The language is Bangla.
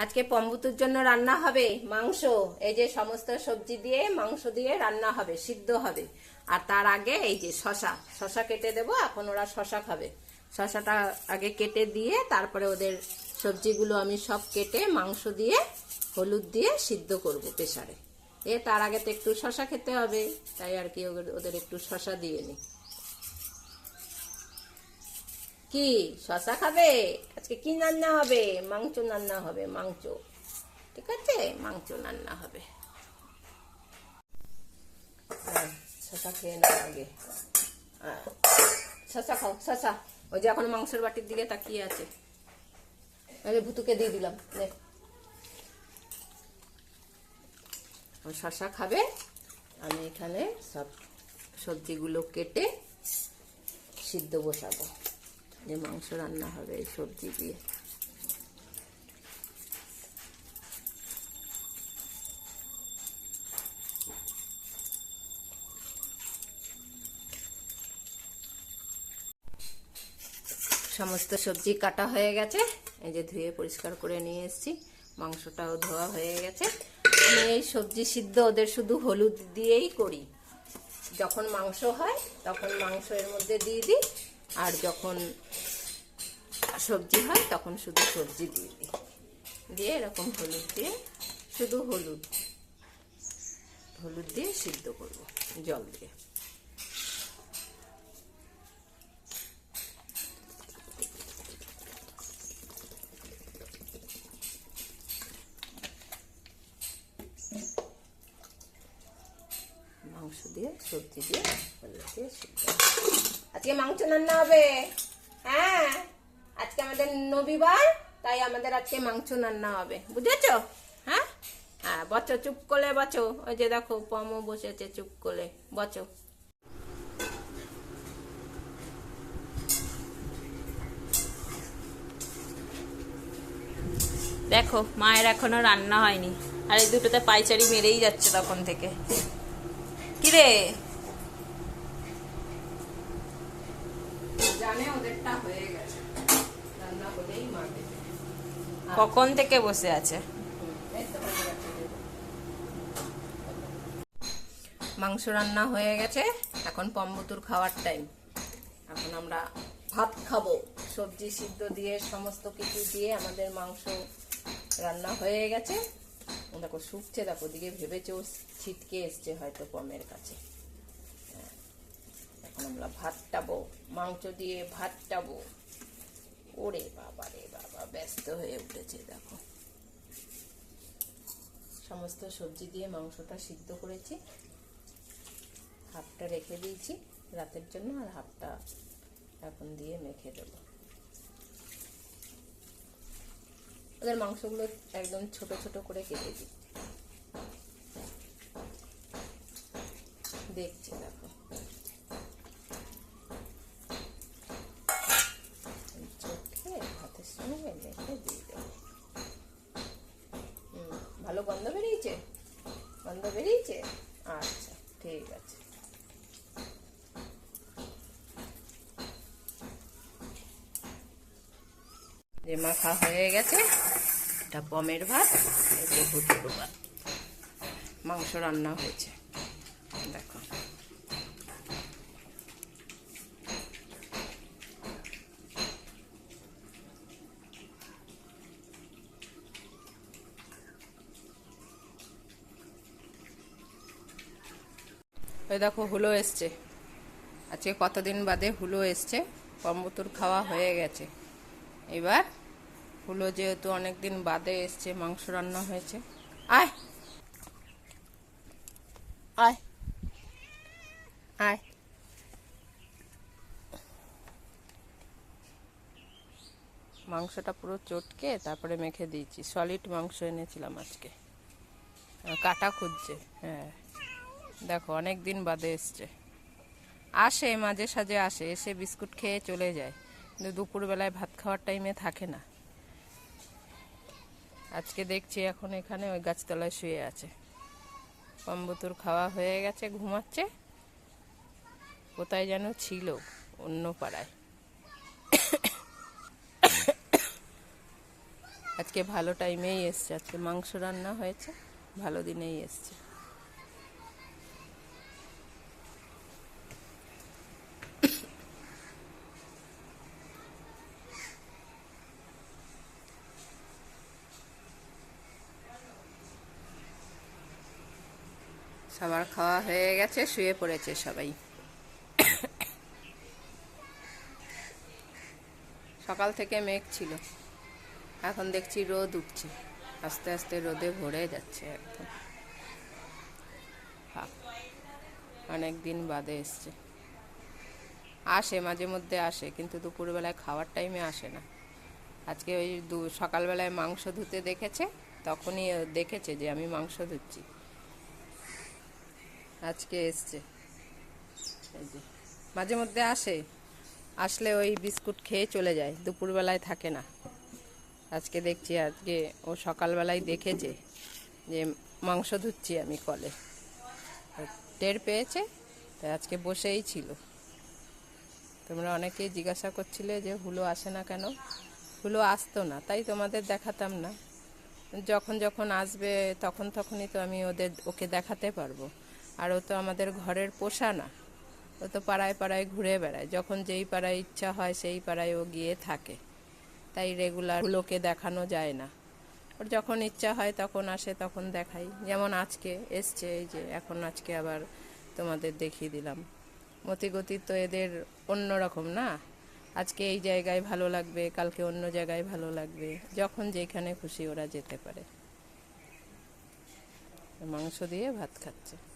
আজকে পম্বুতুর জন্য রান্না হবে মাংস। এই যে সমস্ত সবজি দিয়ে, মাংস দিয়ে রান্না হবে, সিদ্ধ হবে। আর তার আগে এই যে শশা শশা কেটে দেবো, এখন ওরা শশা খাবে। শশাটা আগে কেটে দিয়ে তারপরে ওদের সবজিগুলো আমি সব কেটে মাংস দিয়ে, হলুদ দিয়ে সিদ্ধ করব প্রেসারে। এ তার আগে তো একটু শশা খেতে হবে, তাই আর কি ওদের- ওদের একটু শশা দিয়ে নিই কি? শশা খাবে? আজকে কি রান্না হবে? মাংস রান্না হবে মাংস। ঠিক আছে? মাংস রান্না হবে। হ্যাঁ, শশা খেয়ে নাও আগে। হ্যাঁ, শশা খাও শশা। ওই যে এখন মাংসের বাটির দিকে তাকিয়ে আছে। আরে ভুতুকে দিয়ে দিলাম ও শশা খাবে। আমি এখানে সব সবজিগুলো কেটে সিদ্ধ বসাবো। যে মাংস রান্না হবে এই সবজি দিয়ে। সমস্ত সবজি কাটা হয়ে গেছে। এই যে ধুয়ে পরিষ্কার করে নিয়ে এসেছি। মাংসটাও ধোয়া হয়ে গেছে। আমি এই সবজি সিদ্ধ ওদের শুধু হলুদ দিয়েই করি। যখন মাংস হয় তখন মাংস এর মধ্যে দিয়ে দিই। আর যখন সবজি হয়, তখন শুধু সবজি দিয়ে দিই। দিয়ে এরকম হলুদ দিয়ে, শুধু হলুদ হলুদ দিয়ে সিদ্ধ করব, জল দিয়ে। দিয়ে, সবজি দিয়ে আজকে মাংস রান্না হবে। হ্যাঁ আজকে আমাদের রবিবার তাই আমাদের আজকে মাংস রান্না হবে। বুঝেছ? হ্যাঁ? হ্যাঁ বচো চুপ করে বচো ওই যে দেখো পমো বসেছে, চুপ করে বচো দেখো, মায়ের এখনও রান্না হয়নি। আর এই দুটোতে পাইচারি মেরেই যাচ্ছে তখন থেকে। কিরে কখন থেকে বসে আছে। মাংস রান্না হয়ে গেছে। এখন পম্বতুর খাওয়ার টাইম এখন আমরা ভাত খাব। সবজি সিদ্ধ দিয়ে সমস্ত কিছু দিয়ে আমাদের মাংস রান্না হয়ে গেছে। দেখো শুকছে দেখো দিকে ভেবেছে ও ছিটকে এসছে হয়তো পমের কাছে। হ্যাঁ। এখন আমরা ভাত টাবো মাংস দিয়ে ভাত টাবো ওরে বাবা রে বাবা, ব্যস্ত হয়ে উঠেছে, দেখো। সমস্ত সবজি দিয়ে মাংসটা সিদ্ধ করেছি। হাফটা রেখে দিয়েছি রাতের জন্য, আর হাফটা এখন দিয়ে মেখে দেবো। ওদের মাংসগুলো একদম ছোট ছোট করে কেটে দিই। দেখছি, দেখো। চোখে ভাতের সঙ্গে মেখে দিয়ে দেবো। ভালো গন্ধ বেরিয়েছে? গন্ধ বেরিয়েছে? আচ্ছা ঠিক আছে। যে মাখা হয়ে গেছে, এটা পমের ভাত, এই যে ভুতুর ভাত। মাংস রান্না হয়েছে। দেখো। ওই দেখো, হুলো এসছে। আজকে কতদিন বাদে হুলো এসছে? কম্বতুর খাওয়া হয়ে গেছে। এবার হুলো যেহেতু অনেকদিন বাদে এসছে, মাংস রান্না হয়েছে। আয়। আয়। আয়। মাংসটা পুরো চটকে তারপরে মেখে দিয়েছি। সলিড মাংস এনেছিলাম আজকে। কাটা খুঁজছে হ্যাঁ। দেখো অনেক দিন বাদে এসছে। আসে, মাঝে সাঝে আসে, এসে বিস্কুট খেয়ে চলে যায়। কিন্তু দুপুরবেলায় ভাত খাওয়ার টাইমে থাকে না। আজকে দেখছি এখন এখানে ওই গাছতলায় শুয়ে আছে। কম্বতুর খাওয়া হয়ে গেছে, ঘুমাচ্ছে। কোথায় যেন ছিল, অন্য পাড়ায়। আজকে ভালো টাইমেই এসছে, আজকে মাংস রান্না হয়েছে, ভালো দিনেই এসছে। সবার খাওয়া হয়ে গেছে, শুয়ে পড়েছে সবাই। সকাল থেকে মেঘ ছিল। এখন দেখছি রোদ উঠছে। আস্তে আস্তে রোদে ভরে যাচ্ছে একদম। অনেক দিন বাদে এসছে। আসে, মাঝে মধ্যে আসে, কিন্তু দুপুরবেলায় খাওয়ার টাইমে আসে না। আজকে ওই দু, সকালবেলায় মাংস ধুতে দেখেছে, তখনই দেখেছে যে আমি মাংস ধুচ্ছি। আজকে এসছে। মাঝে মধ্যে আসে, আসলে ওই বিস্কুট খেয়ে চলে যায়, দুপুরবেলায় থাকে না। আজকে দেখছি, আজকে ও সকালবেলায় দেখেছে যে মাংস ধুচ্ছি আমি কলে। টের পেয়েছে, তাই আজকে বসেই ছিল। তোমরা অনেকেই জিজ্ঞাসা করছিলে যে, হুলো আসে না কেন? হুলো আসতো না, তাই তোমাদের দেখাতাম না। যখন যখন আসবে, তখন তখনই তো আমি ওদের, ওকে দেখাতে পারব। আর ও তো আমাদের ঘরের পোষা না ও তো পাড়ায় পাড়ায় ঘুরে বেড়ায়। যখন যেই পাড়ায় ইচ্ছা হয়, সেই পাড়ায় ও গিয়ে থাকে। তাই রেগুলার লোকে দেখানো যায় না। ওর যখন ইচ্ছা হয়, তখন আসে, তখন দেখাই। যেমন আজকে এসছে, এই যে এখন আজকে আবার তোমাদের দেখিয়ে দিলাম। মতিগতি তো এদের অন্য রকম না? আজকে এই জায়গায় ভালো লাগবে, কালকে অন্য জায়গায় ভালো লাগবে। যখন যেখানে খুশি ওরা যেতে পারে। মাংস দিয়ে ভাত খাচ্ছে।